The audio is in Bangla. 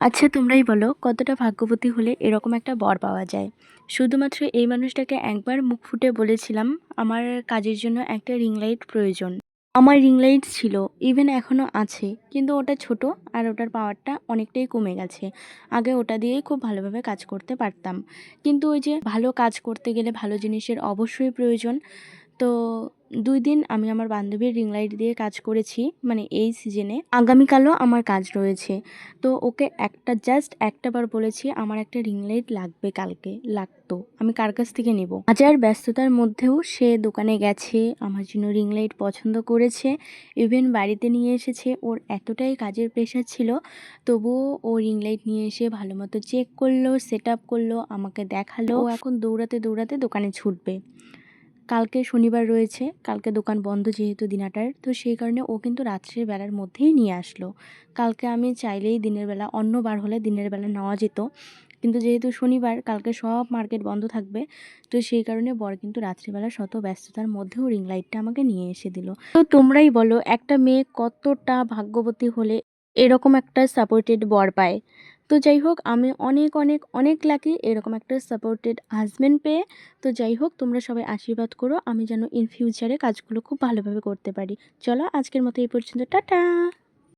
আচ্ছা তোমরাই বলো, কতটা ভাগ্যবতী হলে এরকম একটা বর পাওয়া যায়? শুধুমাত্র এই মানুষটাকে একবার মুখ ফুটে বলেছিলাম, আমার কাজের জন্য একটা রিং লাইট প্রয়োজন। আমার রিং লাইট ছিল, ইভেন এখনও আছে, কিন্তু ওটা ছোট আর ওটার পাওয়ারটা অনেকটাই কমে গেছে। আগে ওটা দিয়েই খুব ভালোভাবে কাজ করতে পারতাম। কিন্তু ওই যে ভালো কাজ করতে গেলে ভালো জিনিসের অবশ্যই প্রয়োজন। তো দুই দিন আমি আমার বান্ধবীর রিং লাইট দিয়ে কাজ করেছি মানে এই সিজনে আগামীকালও আমার কাজ রয়েছে। তো ওকে একটা জাস্ট একটা বার বলেছি, আমার একটা রিং লাইট লাগবে কালকে, লাগতো, আমি কার কাছ থেকে নেব? হাজার ব্যস্ততার মধ্যেও সে দোকানে গেছে, আমার জন্য রিং লাইট পছন্দ করেছে ইভেন বাড়িতে নিয়ে এসেছে। ওর এতটাই কাজের প্রেশার ছিল, তবুও ও রিং লাইট নিয়ে এসে ভালো মতো চেক করল সেট আপ করল, আমাকে দেখাল। এখন দৌড়াতে দৌড়াতে দোকানে ছুটবে। কালকে শনিবার রয়েছে, কালকে দোকান বন্ধ যেহেতু দিনাটার, তো সেই কারণে ও কিন্তু রাত্রের বেলার মধ্যেই নিয়ে আসলো। কালকে আমি চাইলেই দিনের বেলা অন্য বার হলে দিনের বেলা নেওয়া যেত, কিন্তু যেহেতু শনিবার, কালকে সব মার্কেট বন্ধ থাকবে, তো সেই কারণে বর কিন্তু রাত্রিবেলা শত ব্যস্ততার মধ্যেও রিং লাইটটা আমাকে নিয়ে এসে দিল। তো তোমরাই বলো, একটা মেয়ে কতটা ভাগ্যবতী হলে এরকম একটা সাপোর্টেড বর পায়? তো যাই হোক আমি অনেক অনেক অনেক লাকি এরকম একটা সাপোর্টেড হাজব্যান্ড পেয়ে। তো যাই হোক তোমরা সবাই আশীর্বাদ করো, আমি যেন ইন ফিউচারে কাজগুলো খুব ভালোভাবে করতে পারি। চলো, আজকের মতো এই পর্যন্ত, টাটা!